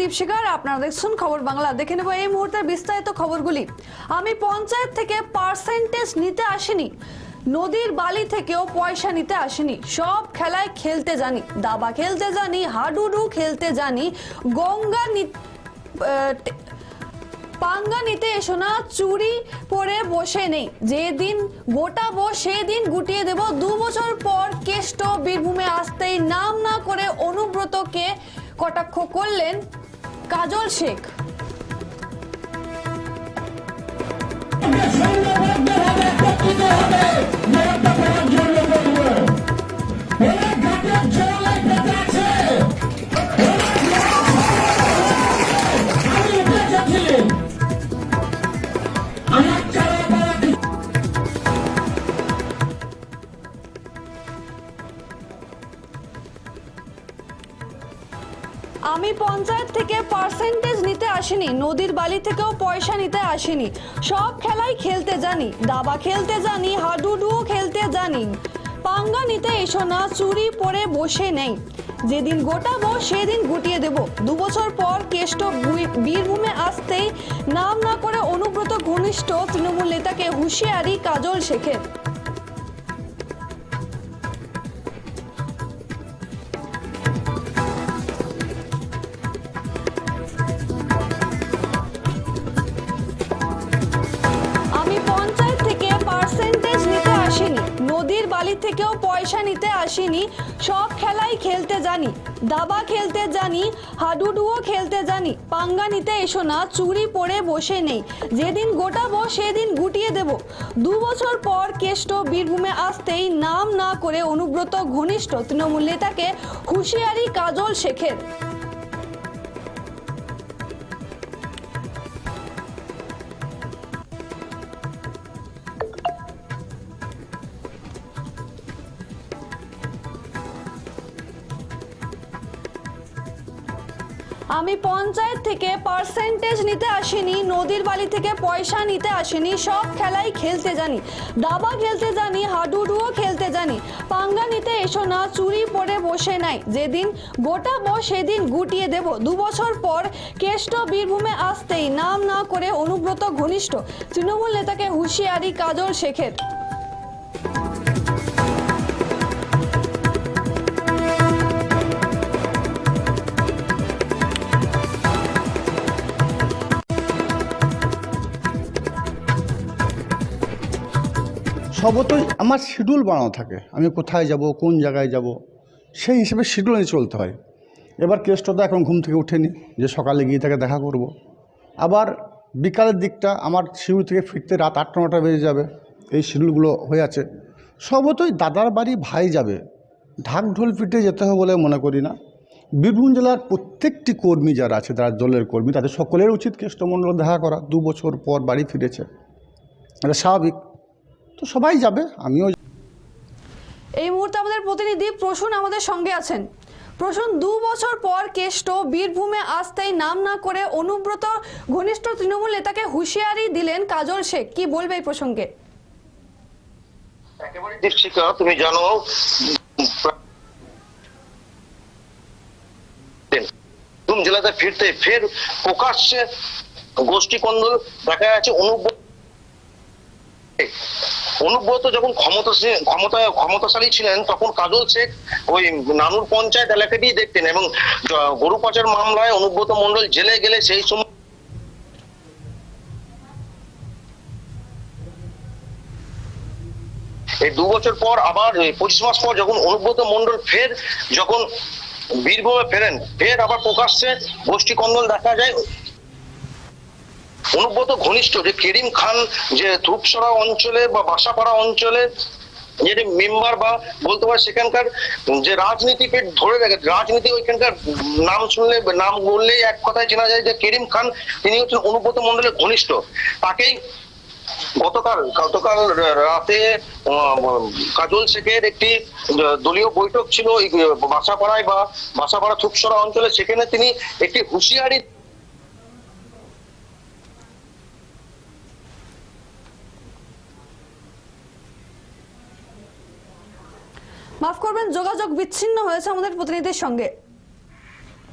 দীপশিকার আপনারা দেখছেন খবর বাংলা। দেখে নেব এই মুহূর্তের বিস্তারিত খবরগুলি। আমি পঞ্চায়েত থেকে পার্সেন্টেজ নিতে আসিনি। নদীর বালি থেকেও পয়সা নিতে আসিনি। সব খেলায় খেলতে জানি। দাবা খেলতে জানি, হাডুডু খেলতে জানি। গঙ্গা পাঙ্গা নিতে এসো না, চুরি পরে বসে নেই। যেদিন গোটাবো, সেদিন গুটিয়ে দেব। দু বছর পর কেষ্ট কটাক্ষ করলেন কাজল শেখ। আমি পঞ্চায়েত থেকে পার্সেন্টেজ নিতে আসিনি, নদীর বালি থেকেও পয়সা নিতে আসিনি। সব খেলাই খেলতে জানি, দাবা খেলতে জানি, হাডুডুও খেলতে জানি। পাঙ্গা নিতে এসো না, চুরি পরে বসে নেই। যেদিন গোটাবো, সেদিন গুটিয়ে দেব। দু বছর পর কেষ্ট বীরভূমে আসতেই নাম না করে অনুব্রত ঘনিষ্ঠ তৃণমূল নেতাকে হুঁশিয়ারি কাজল শেখের। নদীর থেকেও পয়সা নিতে আসিনি। সব খেলাই খেলতে জানি। দাবা খেলতে জানি, হাডুডুও খেলতে জানি। পাঙ্গা নিতে এসো না, চুরি পরে বসে নেই। যেদিন গোটাবো, সেদিন গুটিয়ে দেব। দু বছর পর কেষ্ট বীরভূমে আসতেই নাম না করে অনুব্রত ঘনিষ্ঠ তৃণমূল নেতাকে হুঁশিয়ারি কাজল শেখের। আমি পঞ্চায়েত থেকে পার্সেন্টেজ নিতে আসিনি, নদীর বালি থেকে পয়সা নিতে আসিনি, সব খেলাই খেলতে জানি। দাবা খেলতে জানি, হাডুডুও খেলতে জানি। পাঙ্গা নিতে এসো না, চুরি পরে বসে নাই। যেদিন গোটা গোটাবো, সেদিন গুটিয়ে দেব। দু বছর পর কেষ্ট বীরভূমে আসতেই নাম না করে অনুব্রত ঘনিষ্ঠ। তৃণমূল নেতাকে হুঁশিয়ারি কাজল শেখের। সবতই আমার শিডিউল বানানো থাকে। আমি কোথায় যাব, কোন জায়গায় যাব, সেই হিসেবে শিডিউল নিয়ে চলতে হয়। এবার কেসটা তো এখন ঘুম থেকে উঠেনি যে সকালে গিয়ে তাকে দেখা করব। আবার বিকালের দিকটা আমার শিডিউল থেকে ফিরতে রাত আটটা, নটা বেজে যাবে, এই শিডিউলগুলো হয়ে আছে। সবতই দাদার বাড়ি ভাই যাবে। ঢাক ঢোল পিটে যেতে হবে বলে মনে করি না। বীরভূম জেলার প্রত্যেকটি কর্মী যারা আছে যারা দলের কর্মী, তাদের সকলের উচিত কেষ্টমণ্ডল দেখা করা। দু বছর পর বাড়ি ফিরেছে। এটা স্বাভাবিক। তো সবাই যাবে আমিও এই মুহূর্তে আমাদের প্রতিনিধি প্রসূন আমাদের সঙ্গে আছেন। প্রসূন দু বছর পর কেষ্ট বীরভূমে আসতেই নাম না করে অনুব্রত ঘনিষ্ঠ তৃণমূল নেতাকে হুঁশিয়ারি দিলেন কাজল শেখ। কি বলবে এই প্রসঙ্গে? একেবারে দীপশিকা তুমি জানো বীরভূম জেলাতে ফিরতে ফের প্রকাশ্যে গোষ্ঠী কন্দল দেখা যাচ্ছে অনুব্রত অনুব্রত যখন ক্ষমতা ক্ষমতা ক্ষমতাশালী ছিলেন, তখন কাজল শেখ ওই নানুর পঞ্চায়েত এলাকাটি দেখতেন এবং গরু পাচার মামলায় অনুব্রত মন্ডল জেলে গেলে সেই সময় এই দু বছর পর আবার পঁচিশ মাস পর যখন অনুব্রত মন্ডল ফের যখন বীরভূমে ফেরেন, ফের আবার প্রকাশ্যে গোষ্ঠী কন্দল দেখা যায়। অনুব্রত ঘনিষ্ঠ যে কেরিম খান যে ধূপসরা অঞ্চলে বা বাসাপাড়া অঞ্চলে যে মেম্বার বা বলতে পারে সেখানকার যে রাজনীতি পেট ধরে রাখে রাজনীতি ওইখানকার নাম শুনলে নাম বললেই এক কথায় চেনা যায় যে কেরিম খান তিনি হচ্ছেন অনুব্রত মন্ডলের ঘনিষ্ঠ। তাকেই গতকাল গতকাল রাতে কাজল শেখের একটি দলীয় বৈঠক ছিল বাসাপাড়ায় বা বাসাপাড়া থুপসরা অঞ্চলে। সেখানে তিনি একটি হুঁশিয়ারি মাফ করবেন, যোগাযোগ বিচ্ছিন্ন হয়েছে আমাদের প্রতিনিধির সঙ্গে।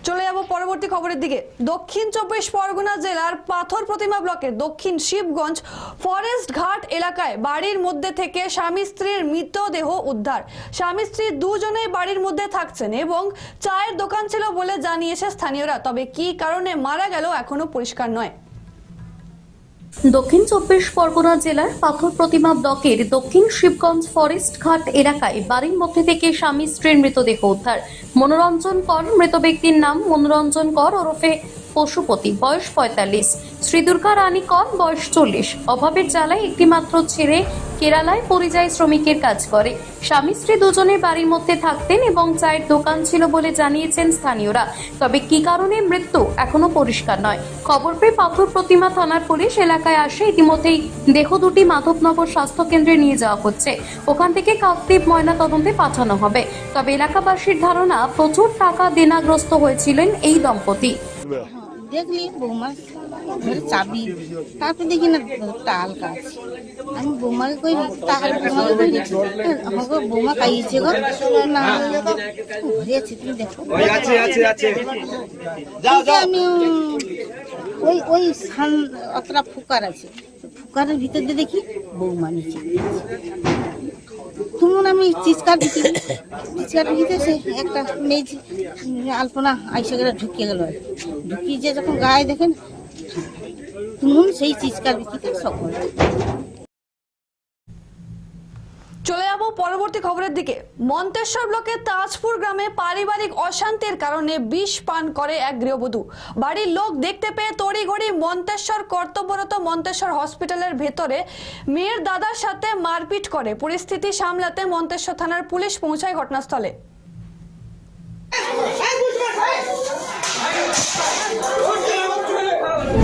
চলে যাব পরবর্তী খবরের দিকে। দক্ষিণ চব্বিশ পরগনা জেলার পাথর প্রতিমা ব্লকের দক্ষিণ শিবগঞ্জ ফরেস্ট ঘাট এলাকায় বাড়ির মধ্যে থেকে স্বামী স্ত্রীর মৃতদেহ উদ্ধার। স্বামী স্ত্রী দুজনেই বাড়ির মধ্যে থাকছেন এবং চায়ের দোকান ছিল বলে জানিয়েছে স্থানীয়রা। তবে কি কারণে মারা গেল এখনও পরিষ্কার নয়। দক্ষিণ চব্বিশ পরগনা জেলার পাথর প্রতিমা ব্লকের দক্ষিণ শিবগঞ্জ ফরেস্ট ঘাট এলাকায় বাড়ির মধ্যে থেকে স্বামী স্ত্রীর মৃতদেহ উদ্ধার। মনোরঞ্জন কর, মৃত ব্যক্তির নাম মনোরঞ্জন কর, ওরফে পশুপতি, বয়স পঁয়তাল্লিশ। শ্রীদুর্গা রানী কর, বয়স চল্লিশ। অভাবের জ্বালায় একটি মাত্র ছেড়ে কেরালায় পরিযায়ী শ্রমিকের কাজ করে। স্বামী স্ত্রী দুজনে বাড়ির মধ্যে থাকতেন এবং চায়ের দোকান ছিল বলে জানিয়েছেন স্থানীয়রা। তবে কি কারণে মৃত্যু এখনও পরিষ্কার নয়? খবর পেয়ে পাথর প্রতিমা থানার পুলিশ এলাকায় আসে। ইতিমধ্যেই দেহ দুটি মাধবনগর স্বাস্থ্য কেন্দ্রে নিয়ে যাওয়া হচ্ছে। ওখান থেকে কাকদ্বীপ ময়না তদন্তে পাঠানো হবে। তবে এলাকাবাসীর ধারণা, প্রচুর টাকা দেনাগ্রস্ত হয়েছিলেন এই দম্পতি। দেখলি বৌমা। ধরে চাবি। তারপর দেখি না টাল কাজ আমি বৌমাকে কই টাল বৌমাকে কই আমাকে বৌমা খাইয়েছে গো। না ঘরে আছে তুমি দেখো। আছে আছে আছে। কিন্তু আমি ওই ওই সান অতটা ফুকার আছে। ফুকারের ভিতর দিয়ে দেখি বৌমা নিচে তখন আমি চিৎকার দিচ্ছি চিৎকার দিতে সে একটা মেয়ে আলপনা আইসে গেলে ঢুকিয়ে গেল। ঢুকিয়ে যে যখন গায়ে দেখেন তখন সেই চিৎকার দিতে সকল চলে যাব পরবর্তী খবরের দিকে মন্তেশ্বর ব্লকের তাজপুর গ্রামে পারিবারিক অশান্তির কারণে বিষ পান করে এক গৃহবধূ বাড়ির লোক দেখতে পেয়ে তড়িঘড়ি মন্তেশ্বর কর্তব্যরত মন্তেশ্বর হসপিটালের ভেতরে মেয়ের দাদার সাথে মারপিট করে পরিস্থিতি সামলাতে মন্তেশ্বর থানার পুলিশ পৌঁছায় ঘটনাস্থলে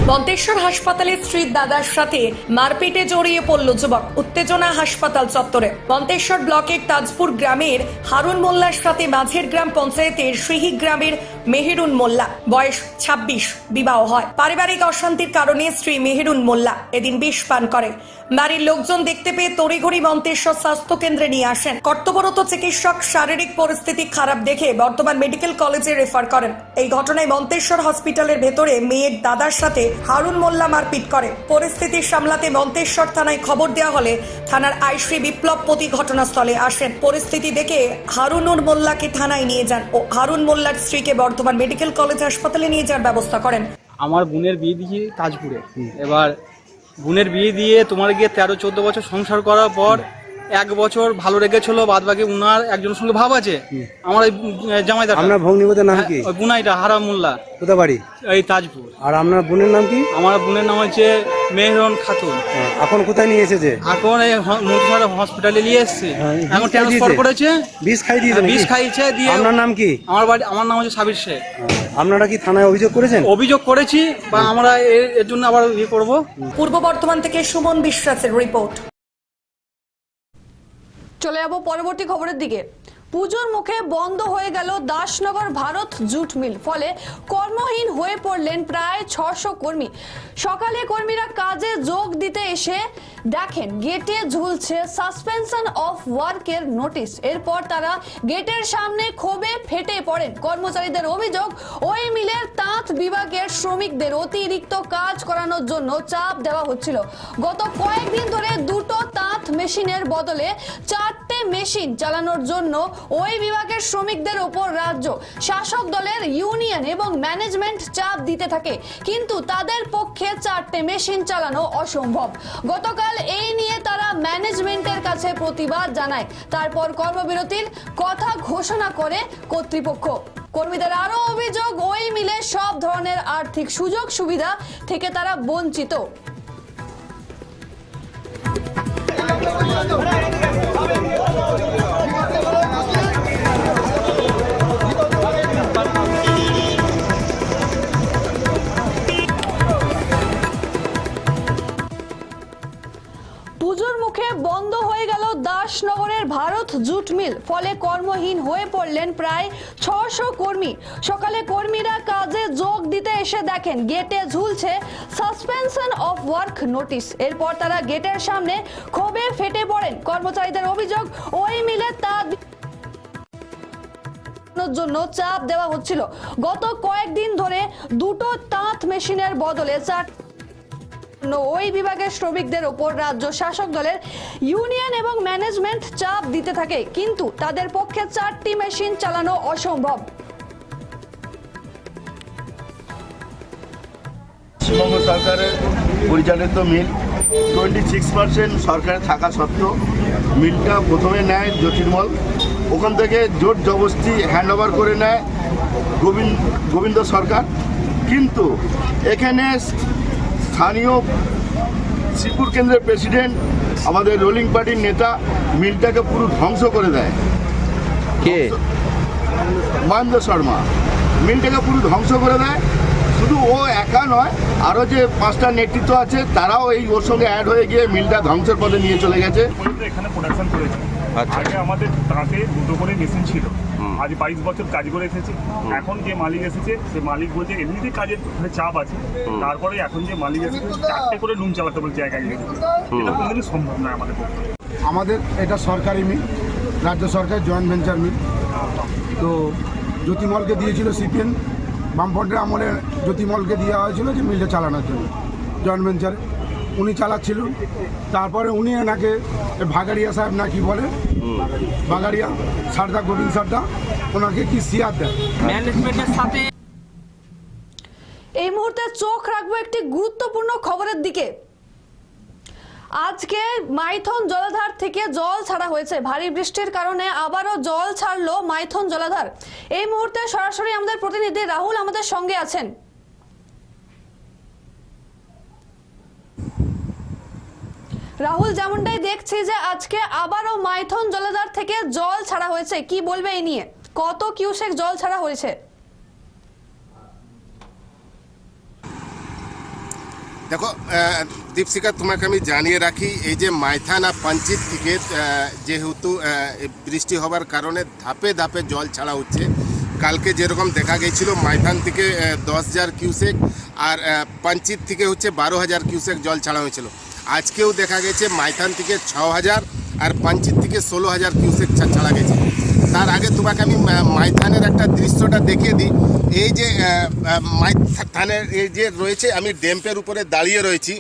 মন্তেশ্বর হাসপাতালে স্ত্রীর দাদার সাথে মারপিটে জড়িয়ে পড়ল যুবক। উত্তেজনা হাসপাতাল চত্বরে। বন্তেশ্বর ব্লকের তাজপুর গ্রামের হারুন মোল্লার সাথে মাঝের গ্রাম পঞ্চায়েতের শ্রীহি গ্রামের মেহেরুন মোল্লা। বয়স ২৬ বিবাহ হয়। পারিবারিক অশান্তির কারণে স্ত্রী মেহেরুন মোল্লা এদিন বিষ পান করে। বাড়ির লোকজন দেখতে পেয়ে তড়িঘড়ি মন্তেশ্বর স্বাস্থ্য কেন্দ্রে নিয়ে আসেন। কর্তব্যরত চিকিৎসক শারীরিক পরিস্থিতি খারাপ দেখে বর্তমান মেডিকেল কলেজে রেফার করেন। এই ঘটনায় মন্তেশ্বর হসপিটালের ভেতরে মেয়ের দাদার সাথে হারুন মোল্লা মারপিট করে। পরিস্থিতি সামলাতে মন্তেশ্বর থানায় খবর দেওয়া হলে থানার আইশ্রী বিপ্লবপতি ঘটনাস্থলে আসেন। পরিস্থিতি দেখে হারুনুর মোল্লাকে থানায় নিয়ে যান ও হারুন মোল্লার স্ত্রীকে বর্ধমান মেডিকেল কলেজ হাসপাতালে নিয়ে যাওয়ার ব্যবস্থা করেন। আমার বোনের বিয়ে দিয়ে তাজপুরে। এবার বোনের বিয়ে দিয়ে তোমার গিয়ে তেরো, চোদ্দ বছর সংসার করার পর এক বছর ভালো রেখেছিল বাদ বাকি উনার একজনের সঙ্গে ভাব আছে? আমার ওই জামাইদার আপনার ভগ্নিপতির নাম কি? বুনাইটা হারাম মোল্লা কোথা বাড়ি? এই তাজপুর। আর আপনার বোনের নাম কি? আমার বোনের নাম হচ্ছে মেহরন খাতুন। হ্যাঁ, এখন কোথায় নিয়ে এসেছে? এখন এই মন্ত্রিসভা হসপিটালে নিয়ে এসছে। হ্যাঁ, এখন ট্রান্সফার করেছে। বিষ খাই দিয়েছে বিষ নাকি? খাইছে দিয়ে আপনার নাম কি? আমার বাড়ি আমার নাম হচ্ছে সাবির শেখ। আপনারা কি থানায় অভিযোগ করেছেন? অভিযোগ করেছি বা আমরা এর- এর জন্য আবার ইয়ে করব। পূর্ব বর্ধমান থেকে সুমন বিশ্বাসের রিপোর্ট। চলে যাব পরবর্তী খবরের দিকে। পুজোর মুখে বন্ধ হয়ে গেল দাসনগর ভারত জুট মিল, ফলে কর্মহীন হয়ে পড়লেন প্রায় ছশো কর্মী। সকালে কর্মীরা কাজে যোগ দিতে এসে দেখেন, গেটে ঝুলছে সাসপেনশন অফ ওয়ার্কের নোটিশ এরপর তারা গেটের সামনে ক্ষোভে ফেটে পড়েন। কর্মচারীদের অভিযোগ, ওই মিলের তাঁত বিভাগের শ্রমিকদের অতিরিক্ত কাজ করানোর জন্য চাপ দেওয়া হচ্ছিল। গত কয়েকদিন ধরে দুটো তাঁত মেশিনের বদলে চারটে মেশিন চালানোর জন্য ওই বিভাগের শ্রমিকদের ওপর রাজ্য, শাসক দলের ইউনিয়ন এবং ম্যানেজমেন্ট চাপ দিতে থাকে। কিন্তু তাদের পক্ষে চারটে মেশিন চালানো অসম্ভব। গতকাল এই নিয়ে তারা ম্যানেজমেন্টের কাছে প্রতিবাদ জানায়। তারপর কর্মবিরতির কথা ঘোষণা করে কর্তৃপক্ষ। কর্মীদের আরও অভিযোগ, ওই মিলে সব ধরনের আর্থিক সুযোগ সুবিধা থেকে তারা বঞ্চিত। পুজোর মুখে বন্ধ হয়ে গেল দাসনগরের ভারত জুট মিল। ফলে কর্মহীন হয়ে পড়লেন প্রায় ছশো কর্মী। সকালে কর্মীরা কাজে যোগ দিতে এসে দেখেন, গেটে ঝুলছে সাসপেনশন অফ ওয়ার্ক নোটিশ এরপর তারা গেটের সামনে ক্ষোভে ফেটে পড়েন। কর্মচারীদের অভিযোগ, ওই মিলে তা জন্য চাপ দেওয়া হচ্ছিল। গত কয়েকদিন ধরে দুটো তাঁত মেশিনের বদলে চার ওই বিভাগের শ্রমিকদের ওপর রাজ্য শাসক দলের ইউনিয়ন এবং ম্যানেজমেন্ট চাপ দিতে থাকে, কিন্তু তাদের পক্ষে চারটি মেশিন চালানো অসম্ভব। সরকারের পরিচালিত মিল টোয়েন্টি সিক্স পার্সেন্ট সরকারে থাকা সত্ত্বেও মিলটা প্রথমে নেয় জ্যোতির্মল ওখান থেকে জোর জবস্তি হ্যান্ড ওভার করে নেয় গোবিন্দ গোবিন্দ সরকার। কিন্তু এখানে স্থানীয় শ্রীপুর কেন্দ্রের প্রেসিডেন্ট আমাদের রোলিং পার্টির নেতা মিলটাকে পুরো ধ্বংস করে দেয়। কে? মহেন্দ্র শর্মা। মিলটাকে পুরো ধ্বংস করে দেয়। শুধু ও একা নয় আরও যে পাঁচটা নেতৃত্ব আছে তারাও এই ওর সঙ্গে অ্যাড হয়ে গিয়ে মিলটা ধ্বংসের পথে নিয়ে চলে গেছে। এখানে প্রোডাকশন করেছি। আগে আমাদের তাঁতে দুটো করে মেশিন ছিল। আজ বাইশ বছর কাজ করে এসেছি। এখন যে মালিক এসেছে সে মালিক বলছে এমনিতেই কাজের মানে চাপ আছে। তারপরে এখন যে মালিক এসেছে চারটে করে লুম চালাতে বলে জায়গায় গিয়ে এটা কোনোদিনই সম্ভব নয় আমাদের আমাদের এটা সরকারি মিল রাজ্য সরকার জয়েন্ট ভেঞ্চার মিল। তো জ্যোতিমলকে দিয়েছিল সিপিএন বামফ্রন্টের আমলে জ্যোতিমলকে দেওয়া হয়েছিল যে মিলটা চালানোর জন্য জয়েন্ট ভেঞ্চারে। উনি চালাচ্ছিল তারপরে উনি এনাকে ভাগাড়িয়া সাহেব না কি বলে? বাগাড়িয়া সারদা গোবিন্দ সারদা ওনাকে কি সিয়ার দেয় এই মুহূর্তে চোখ রাখব একটি গুরুত্বপূর্ণ খবরের দিকে। আজকে মাইথন জলাধার থেকে জল ছাড়া হয়েছে। ভারী বৃষ্টির কারণে আবারও জল ছাড়লো মাইথন জলাধার। এই মুহূর্তে সরাসরি আমাদের প্রতিনিধি রাহুল আমাদের সঙ্গে আছেন। রাহুল যেমনটাই দেখছি যে আজকে আবারও মাইথন জলাধার থেকে জল ছাড়া হয়েছে, কি বলবে এই নিয়ে? কত কিউসেক জল ছাড়া হয়েছে? দেখো দীপশিকা তোমাকে আমি জানিয়ে রাখি, এই যে মাইথান পাঞ্চিত থেকে যেহেতু বৃষ্টি হবার কারণে ধাপে ধাপে জল ছাড়া হচ্ছে। কালকে যেরকম দেখা গেছিল, মাইথান থেকে দশ হাজার কিউসেক আর পাঞ্চিত থেকে হচ্ছে বারো হাজার কিউসেক জল ছাড়া হয়েছিল। আজকেও দেখা গেছে মাইথান থেকে ছ হাজার আর পাঞ্চিত থেকে ষোলো হাজার কিউসেক ছাড়া গেছে। তার আগে তোমাকে আমি মাইথানের একটা দৃশ্যটা দেখিয়ে দিই। এই যে মাইথানের এই যে রয়েছে, আমি ড্যাম্পের উপরে দাঁড়িয়ে রয়েছি।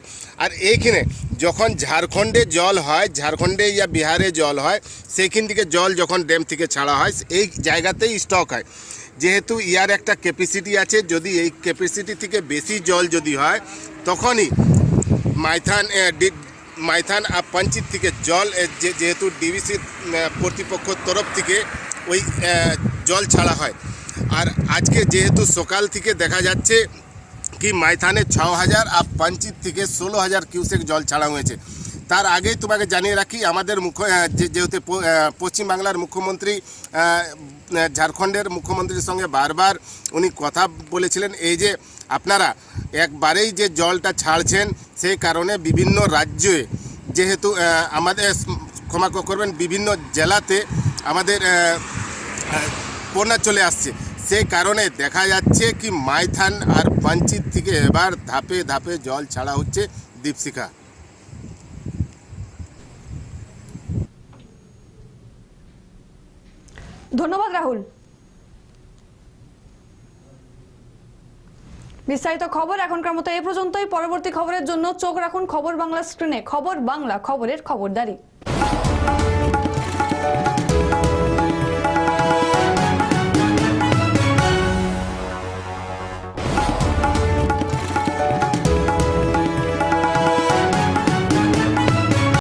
আর এইখানে যখন ঝাড়খণ্ডে জল হয়, ঝাড়খণ্ডে ইয়া বিহারে জল হয়, সেইখান থেকে জল যখন ড্যাম থেকে ছাড়া হয়, এই জায়গাতেই স্টক হয়। যেহেতু ইয়ার একটা ক্যাপাসিটি আছে, যদি এই ক্যাপাসিটি থেকে বেশি জল যদি হয়, তখনই মাইথান মাইথান পাঞ্চিত থেকে জল যেহেতু ডিবিসি কর্তৃপক্ষর তরফ থেকে ওই জল ছাড়া হয়। আর আজকে যেহেতু সকাল থেকে দেখা যাচ্ছে কি মাইথানে ছ হাজার আর পাঞ্চিত থেকে ষোলো হাজার কিউসেক জল ছাড়া হয়েছে। তার আগেই তোমাকে জানিয়ে রাখি, আমাদের মুখ্য যেহেতু পশ্চিমবাংলার মুখ্যমন্ত্রী ঝাড়খণ্ডের মুখ্যমন্ত্রীর সঙ্গে বারবার উনি কথা বলেছিলেন, এই যে আপনারা একবারেই যে জলটা ছাড়ছেন সেই কারণে বিভিন্ন রাজ্যে যেহেতু আমাদের ক্ষমা করবেন, বিভিন্ন জেলাতে আমাদের বন্যা চলে আসছে। সেই কারণে দেখা যাচ্ছে কি মাইথান আর পাঞ্চিত থেকে এবার ধাপে ধাপে জল ছাড়া হচ্ছে দীপশিখা। ধন্যবাদ রাহুল। বিস্তারিত খবর এখনকার মতো এ পর্যন্তই। পরবর্তী খবরের জন্য চোখ রাখুন খবর বাংলা স্ক্রিনে। খবর বাংলা, খবরের খবরদারি।